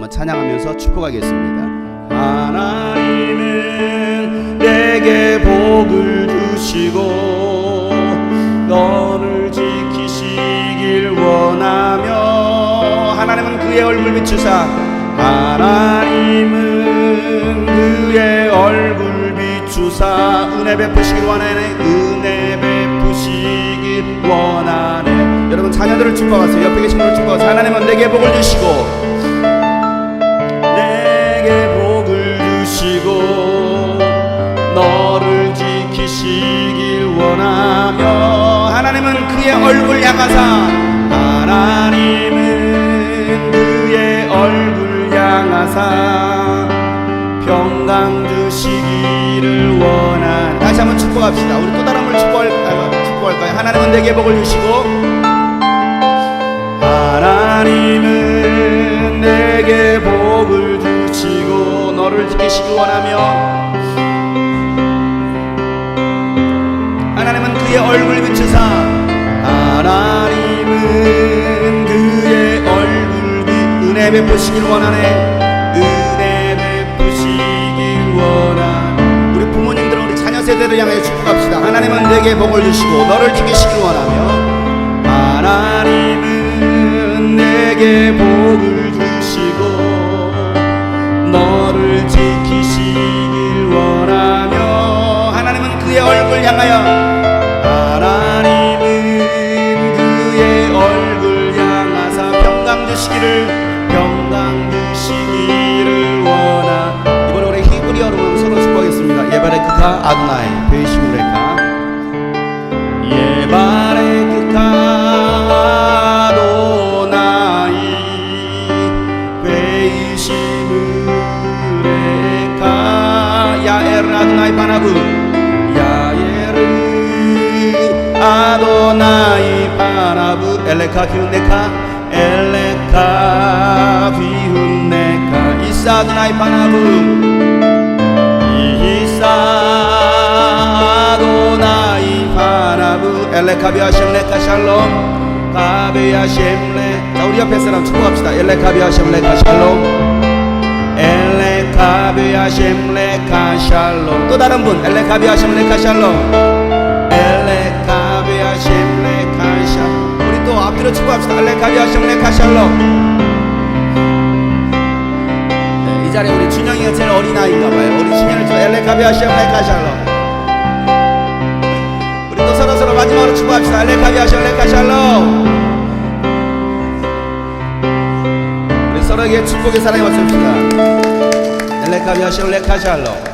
한번 찬양하면서 축복하겠습니다. 하나님은 내게 복을 주시고 너를 지키시길 원하며 하나님은 그의 얼굴 비추사 하나님은 그의 얼굴 비추사 은혜 베푸시길 원하네 은혜 베푸시길 원하네. 여러분 자녀들을 축복하세요. 옆에 계신 분을 축복하세요. 하나님은 내게 복을 주시고 너를 지키시길 원하며 하나님은 그의 얼굴 향하사 하나님은 그의 얼굴 향하사 평강 주시기를 원한 다시 한번 축복합시다. 우리 또 다른 분 축복할, 아, 축복할까요? 하나님은 내게 복을 주시고 하나님은 내게 복을 주시고 너를 지키시길 원하며 은혜 베푸시길 원하네. 은혜 베푸시길 원한 우리 부모님들은 우리 자녀 세대를 향해 축복합시다. 하나님은 내게 복을 주시고 너를 지키시길 원하며. 하나님은 내게 복 다 예바레크카 아도나이 베이시무레카 예바레크카 아도나이 베이시무레카 야엘 아도나이 바나부 야엘 아도나이 바나부 엘레카 비훈네카 엘레카 비훈네카 이사 아도나이 바나부 엘레카비아 셈레카 샬롬. 가베야 셈레 자 우리 옆에 사람 축복합시다. 엘레카비아 셈레카 샬롬. 엘레카비아 셈레카 샬롬. 또 다른 분 엘레카비아 셈레카 샬롬. 엘레카비아 셈레카 샬롬. 우리 또 앞뒤로 축복합시다. 엘레카비아 셈레카 샬롬. 네, 이 자리에 우리 준영이가 제일 어린 아이인가봐요. 우리 준영을 좀 엘레카비아 셈레카 샬롬 마지막으로 축복합시다. 엘레카비아 셈레카 샬롬 우리 서로에게 축복의 사랑이 왔습니다. 엘레카비아 셈레카 샬롬